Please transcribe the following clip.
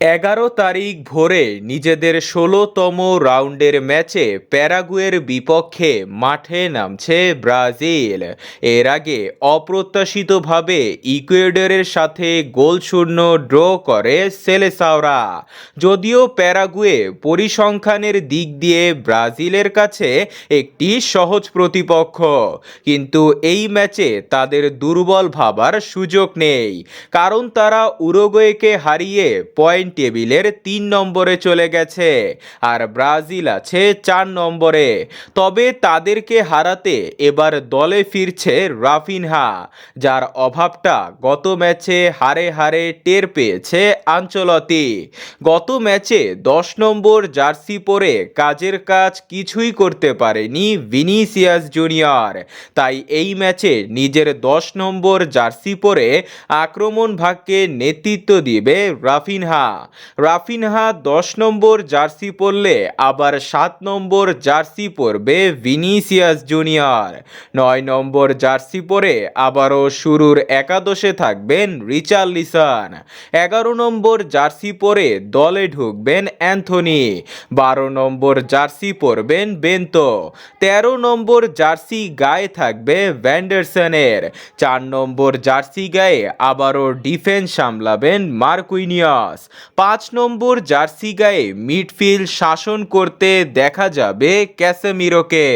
এগারো তারিখ ভোরে নিজেদের ষোলোতম রাউন্ডের ম্যাচে প্যারাগুয়ের বিপক্ষে মাঠে নামছে ব্রাজিল। এর আগে অপ্রত্যাশিতভাবে ইকুয়েডরের সাথে গোলশূন্য ড্র করে সেলেসাওরা। যদিও প্যারাগুয়ে পরিসংখ্যানের দিক দিয়ে ব্রাজিলের কাছে একটি সহজ প্রতিপক্ষ, কিন্তু এই ম্যাচে তাদের দুর্বল ভাবার সুযোগ নেই। কারণ তারা উরোগোয়েকে হারিয়ে পয়েন্ট টেবিলের তিন নম্বরে চলে গেছে আর ব্রাজিল আছে চার নম্বরে। তবে তাদেরকে হারাতে এবার দলে ফিরছে রাফিনহা, যার অভাবটা গত ম্যাচে হারে হারে টের পেয়েছে আঞ্চলতি। গত ম্যাচে দশ নম্বর জার্সি পরে কাজের কাজ কিছুই করতে পারেনি ভিনিসিয়াস জুনিয়র। তাই এই ম্যাচে নিজের দশ নম্বর জার্সি পরে আক্রমণ ভাগকে নেতৃত্ব দিবে রাফিনহা। রাফিনহা দশ নম্বর জার্সি পরলে আবার সাত নম্বর জার্সি পরবে ভিনিসিয়াস জুনিয়র। নয় নম্বর জার্সি পরে আবারও শুরুর একাদশে থাকবেন রিচার্লিসন। এগারো নম্বর জার্সি পরে দলে ঢুকবেন অ্যান্থনি। বারো নম্বর জার্সি পরবেন বেন্তো। তেরো নম্বর জার্সি গায়ে থাকবে ভ্যান্ডারসনের। চার নম্বর জার্সি গায়ে আবারও ডিফেন্স সামলাবেন মার্কুইনিয়াস। পাঁচ নম্বর জার্সি গায়ে মিডফিল্ড শাসন করতে দেখা যাবে ক্যাসেমিরোকে।